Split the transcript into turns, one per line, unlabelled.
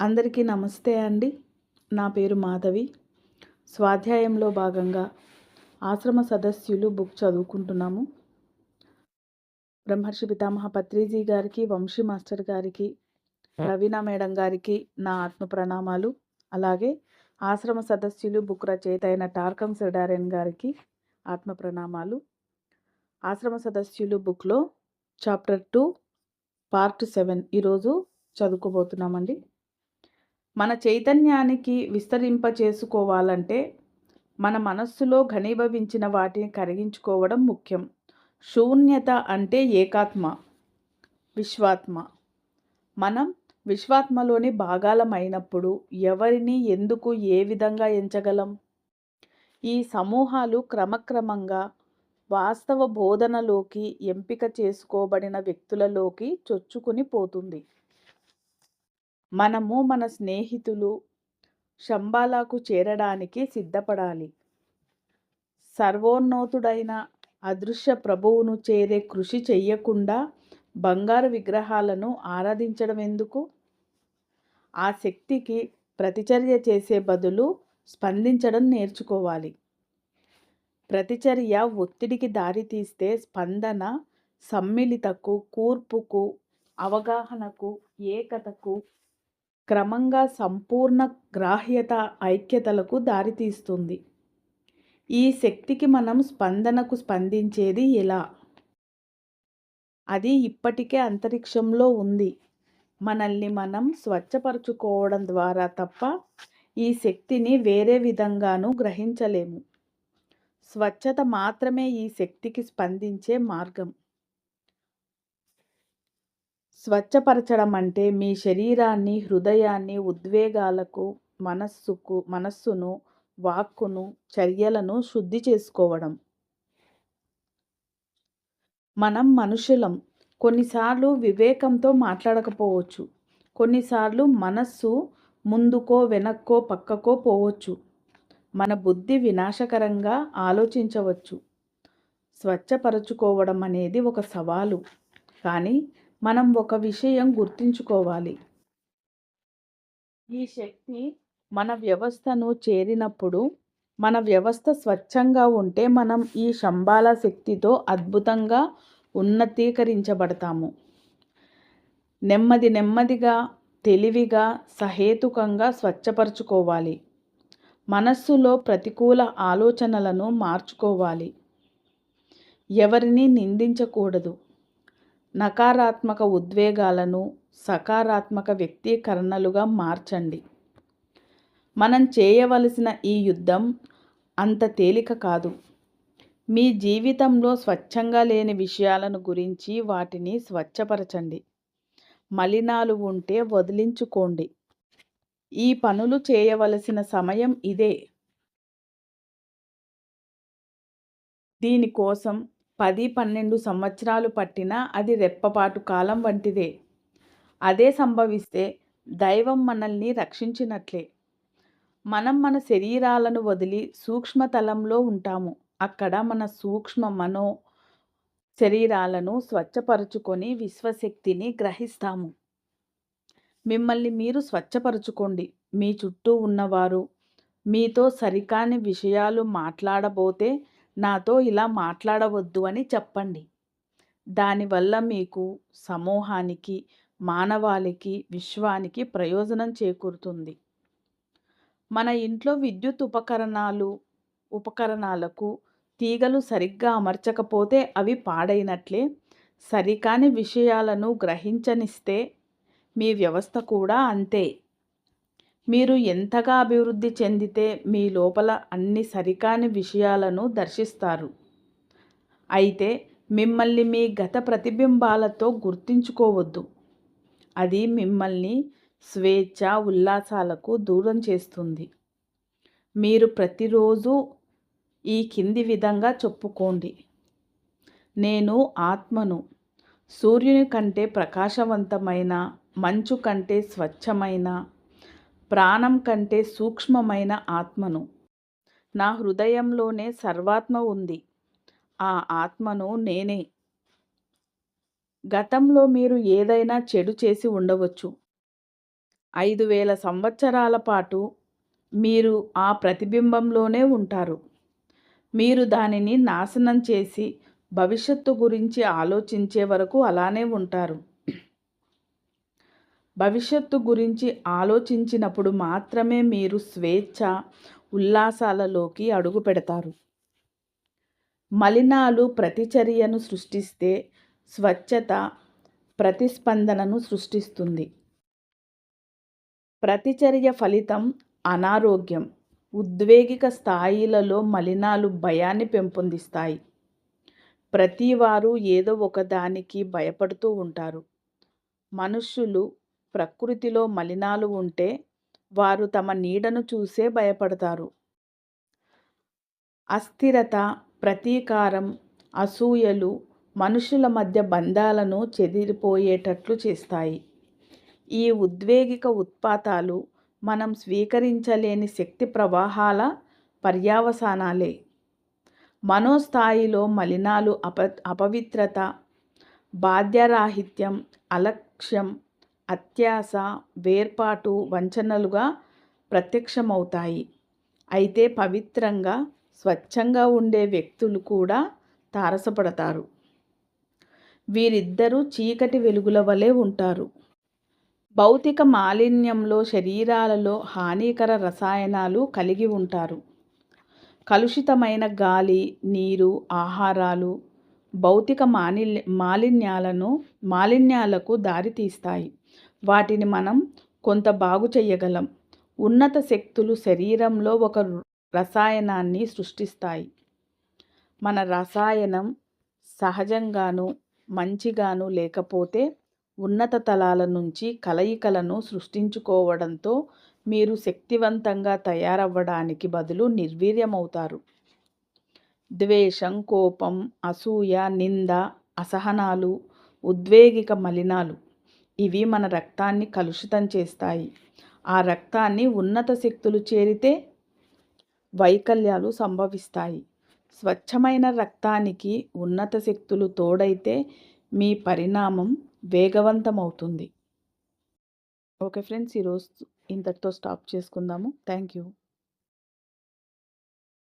అందరికీ నమస్తే అండి. నా పేరు మాధవి. స్వాధ్యాయంలో భాగంగా ఆశ్రమ సదస్యులు బుక్ చదువుకుంటున్నాము. బ్రహ్మర్షి పితామహ పత్రిజీ గారికి వంశీ మాస్టర్ గారికి రవీణ మేడం గారికి నా ఆత్మ ప్రణామాలు. అలాగే ఆశ్రమ సదస్యులు బుక్ రచయిత అయిన టార్కం సెడారెన్ గారికి ఆత్మ ప్రణామాలు. ఆశ్రమ సదస్యులు బుక్లో చాప్టర్ టూ పార్ట్ సెవెన్ ఈరోజు చదువుకోబోతున్నామండి. మన చైతన్యానికి విస్తరింప చేసుకోవాలంటే మన మనస్సులో ఘనీభవించిన వాటిని కరిగించుకోవడం ముఖ్యం. శూన్యత అంటే ఏకాత్మ విశ్వాత్మ. మనం విశ్వాత్మలోని భాగాలమైనప్పుడు ఎవరిని ఎందుకు ఏ విధంగా ఎంచగలం? ఈ సమూహాలు క్రమక్రమంగా వాస్తవ బోధనలోకి ఎంపిక చేసుకోబడిన వ్యక్తులలోకి చొచ్చుకుని పోతుంది. మనము మన స్నేహితులు శంబాలాకు చేరడానికి సిద్ధపడాలి. సర్వోన్నతుడైన అదృశ్య ప్రభువును చేరే కృషి చెయ్యకుండా బంగారు విగ్రహాలను ఆరాధించడం ఎందుకు? ఆ శక్తికి ప్రతిచర్య చేసే బదులు స్పందించడం నేర్చుకోవాలి. ప్రతిచర్య ఒత్తిడికి దారితీస్తే స్పందన సమ్మిళితకు కూర్పుకు అవగాహనకు ఏకతకు క్రమంగా సంపూర్ణ గ్రాహ్యత ఐక్యతలకు దారితీస్తుంది. ఈ శక్తికి మనం స్పందనకు స్పందించేది ఎలా? అది ఇప్పటికే అంతరిక్షంలో ఉంది. మనల్ని మనం స్వచ్ఛపరచుకోవడం ద్వారా తప్ప ఈ శక్తిని వేరే విధంగానూ గ్రహించలేము. స్వచ్ఛత మాత్రమే ఈ శక్తికి స్పందించే మార్గం. స్వచ్ఛపరచడం అంటే మీ శరీరాన్ని హృదయాన్ని ఉద్వేగాలకు మనస్సుకు మనస్సును వాక్కును చర్యలను శుద్ధి చేసుకోవడం. మనం మనుషులం. కొన్నిసార్లు వివేకంతో మాట్లాడకపోవచ్చు. కొన్నిసార్లు మనస్సు ముందుకో వెనక్కో పక్కకో పోవచ్చు. మన బుద్ధి వినాశకరంగా ఆలోచించవచ్చు. స్వచ్ఛపరచుకోవడం అనేది ఒక సవాలు. కానీ మనం ఒక విషయం గుర్తుంచుకోవాలి. ఈ శక్తి మన వ్యవస్థను చేరినప్పుడు మన వ్యవస్థ స్వచ్ఛంగా ఉంటే మనం ఈ శంబాల శక్తితో అద్భుతంగా ఉన్నతీకరించబడతాము. నెమ్మది నెమ్మదిగా తెలివిగా సహేతుకంగా స్వచ్ఛపరచుకోవాలి. మనస్సులో ప్రతికూల ఆలోచనలను మార్చుకోవాలి. ఎవరిని నిందించకూడదు. నకారాత్మక ఉద్వేగాలను సకారాత్మక వ్యక్తీకరణలుగా మార్చండి. మనం చేయవలసిన ఈ యుద్ధం అంత తేలిక కాదు. మీ జీవితంలో స్వచ్ఛంగా లేని విషయాలను గురించి వాటిని స్వచ్ఛపరచండి. మలినాలు ఉంటే వదిలించుకోండి. ఈ పనులు చేయవలసిన సమయం ఇదే. దీనికోసం పది పన్నెండు సంవత్సరాలు పట్టినా అది రెప్పపాటు కాలం వంటిదే. అదే సంభవిస్తే దైవం మనల్ని రక్షించినట్లే. మనం మన శరీరాలను వదిలి సూక్ష్మతలంలో ఉంటాము. అక్కడ మన సూక్ష్మ మనో శరీరాలను స్వచ్ఛపరుచుకొని విశ్వశక్తిని గ్రహిస్తాము. మిమ్మల్ని మీరు స్వచ్ఛపరుచుకోండి. మీ చుట్టూ ఉన్నవారు మీతో సరికాని విషయాలు మాట్లాడబోతే నాతో ఇలా మాట్లాడవద్దు అని చెప్పండి. దానివల్ల మీకు సమూహానికి మానవాళికి విశ్వానికి ప్రయోజనం చేకూరుతుంది. మన ఇంట్లో విద్యుత్ ఉపకరణాలు ఉపకరణాలకు తీగలు సరిగ్గా అమర్చకపోతే అవి పాడైనట్లే. సరికాని విషయాలను గ్రహించనిస్తే మీ వ్యవస్థ కూడా అంతే. మీరు ఎంతగా అభివృద్ధి చెందితే మీ లోపల అన్ని సరికాని విషయాలను దర్శిస్తారు. అయితే మిమ్మల్ని మీ గత ప్రతిబింబాలతో గుర్తించుకోవద్దు. అది మిమ్మల్ని స్వేచ్ఛ ఉల్లాసాలకు దూరం చేస్తుంది. మీరు ప్రతిరోజు ఈ కింది విధంగా చెప్పుకోండి. నేను ఆత్మను సూర్యుని కంటే ప్రకాశవంతమైన మంచు కంటే స్వచ్ఛమైన ప్రాణం కంటే సూక్ష్మమైన ఆత్మను. నా హృదయంలోనే సర్వాత్మ ఉంది. ఆ ఆత్మను నేనే. గతంలో మీరు ఏదైనా చెడు చేసి ఉండవచ్చు. ఐదు వేల సంవత్సరాల పాటు మీరు ఆ ప్రతిబింబంలోనే ఉంటారు. మీరు దానిని నాశనం చేసి భవిష్యత్తు గురించి ఆలోచించే వరకు అలానే ఉంటారు. భవిష్యత్తు గురించి ఆలోచించినప్పుడు మాత్రమే మీరు స్వేచ్ఛ ఉల్లాసాలలోకి అడుగు పెడతారు. మలినాలు ప్రతిచర్యను సృష్టిస్తే స్వచ్ఛత ప్రతిస్పందనను సృష్టిస్తుంది. ప్రతిచర్య ఫలితం అనారోగ్యం. ఉద్వేగిక స్థాయిలలో మలినాలు భయాన్ని పెంపొందిస్తాయి. ప్రతివారు ఏదో ఒకదానికి భయపడుతూ ఉంటారు. మనుష్యులు ప్రకృతిలో మలినాలు ఉంటే వారు తమ నీడను చూసే భయపడతారు. అస్థిరత ప్రతీకారం అసూయలు మనుషుల మధ్య బంధాలను చెదిరిపోయేటట్లు చేస్తాయి. ఈ ఉద్వేగిక ఉత్పాతాలు మనం స్వీకరించలేని శక్తి ప్రవాహాల పర్యావసానాలే. మనోస్థాయిలో మలినాలు అప అపవిత్రత బాధ్యరాహిత్యం అలక్ష్యం అత్యాస వేర్పాటు వంచనలుగా ప్రత్యక్షమవుతాయి. అయితే పవిత్రంగా స్వచ్ఛంగా ఉండే వ్యక్తులు కూడా తారసపడతారు. వీరిద్దరూ చీకటి వెలుగుల వలె ఉంటారు. భౌతిక మాలిన్యంలో శరీరాలలో హానికర రసాయనాలు కలిగి ఉంటారు. కలుషితమైన గాలి నీరు ఆహారాలు భౌతిక మాలిన్య మాలిన్యాలను మాలిన్యాలకు దారితీస్తాయి. వాటిని మనం కొంత బాగు చేయగలం ఉన్నత శక్తులు శరీరంలో ఒక రసాయనాన్ని సృష్టిస్తాయి. మన రసాయనం సహజంగాను మంచిగాను లేకపోతే ఉన్నత తలాల నుంచి కలయికలను సృష్టించుకోవడంతో మీరు శక్తివంతంగా తయారవ్వడానికి బదులు నిర్వీర్యమవుతారు. ద్వేషం కోపం అసూయ నింద అసహనాలు ఉద్వేగిక మలినాలు ఇవి మన రక్తాన్ని కలుషితం చేస్తాయి. ఆ రక్తాన్ని ఉన్నత శక్తులు చేరితే వైకల్యాలు సంభవిస్తాయి. స్వచ్ఛమైన రక్తానికి ఉన్నత శక్తులు తోడైతే మీ పరిణామం వేగవంతమవుతుంది. ఓకే ఫ్రెండ్స్ ఈరోజు ఇంతటితో స్టాప్ చేసుకుందాము. Thank you.